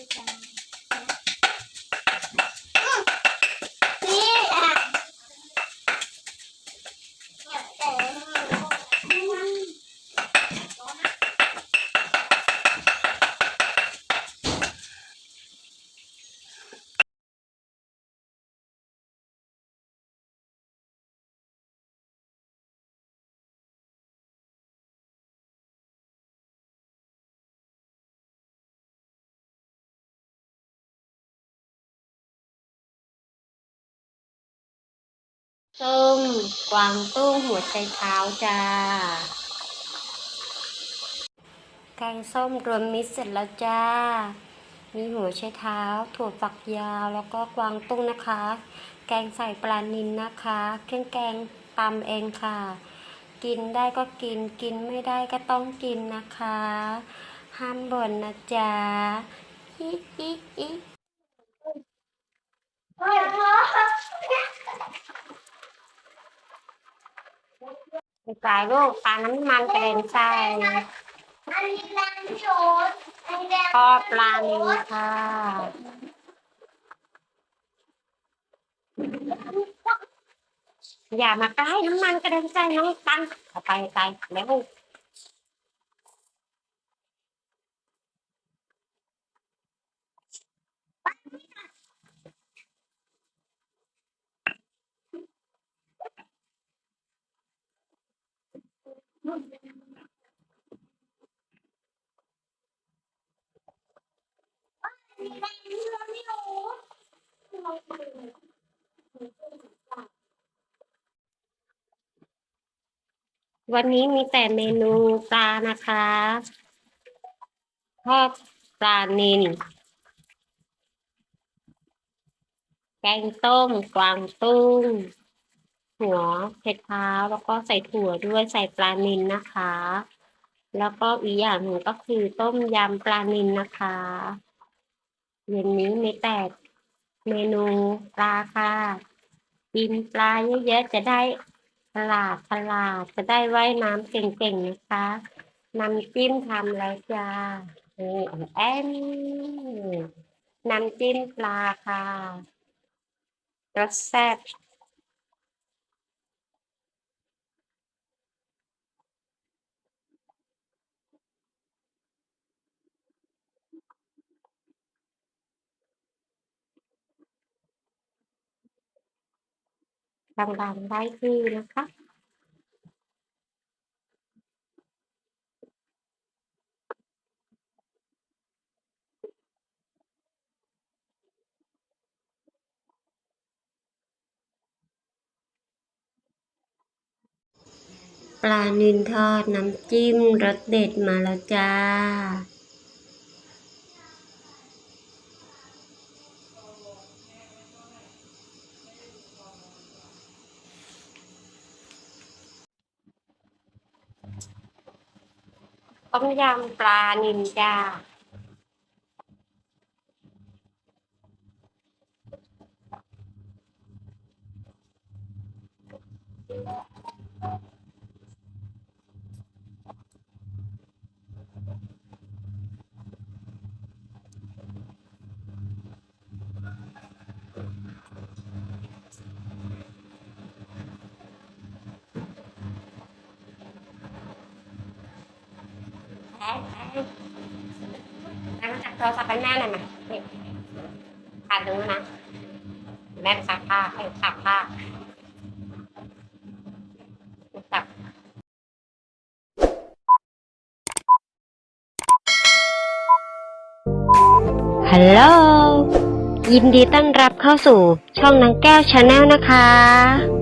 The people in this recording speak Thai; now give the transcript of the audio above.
นี่ ส้มกวางตุ้งหัวใจเท้าจ้า แกงส้มรวมมิตรเสร็จแล้วจ้า มีหัวไชเท้า ถั่วฝักยาว แล้วก็กวางตุ้งนะคะ แกงใส่ปลานิลนะคะ เครื่องแกงตำเองค่ะ กินได้ก็กิน กินไม่ได้ก็ต้องกินนะคะ ห้ามบ่นนะจ๊ะอิอิอิ สายลูกปลาน้ำมันกระเด็นใส่อันนี้แรงที่โอ๊ตอันนี้แรงทอดปลานิลค่ะอย่ามาใกล้น้ำมันกระเด็นใส่น้องตังเอาไปไปเร็ว วันนี้มีแต่เมนูปลานะคะทอดปลานิลแกงต้มกวางตุ้ง หัวเผ็ดเท้าแล้วก็ใส่ถั่วด้วยใส่ปลานิลนนะคะ แล้วก็อีกอย่างหนึ่งก็คือต้มยำปลานิลนะคะเย็นนี้มีแต่เมนูปลาค่ะกินปลาเยอะๆจะได้ฉลาดฉลาดจะได้ว่ายน้ำเก่งๆนะคะน้ำจิ้มทำแล้วจ้านี่แอนน้ำจิ้มปลาค่ะรสแซ่บ ดังๆได้ที่นะคะ ปลานิลทอดน้ำจิ้มรสเด็ดมาแล้วจ้า ต้มยำปลานินจา แอนแอนแอนมาจับโทรศัพท์ให้แม่หน่อยมานี่ขาดตรงนู้นนะ แม่ไปซักผ้าให้ซักผ้าจับฮัลโหลยินดีต้อนรับเข้าสู่ช่องนางแก้วชาแนลนะคะ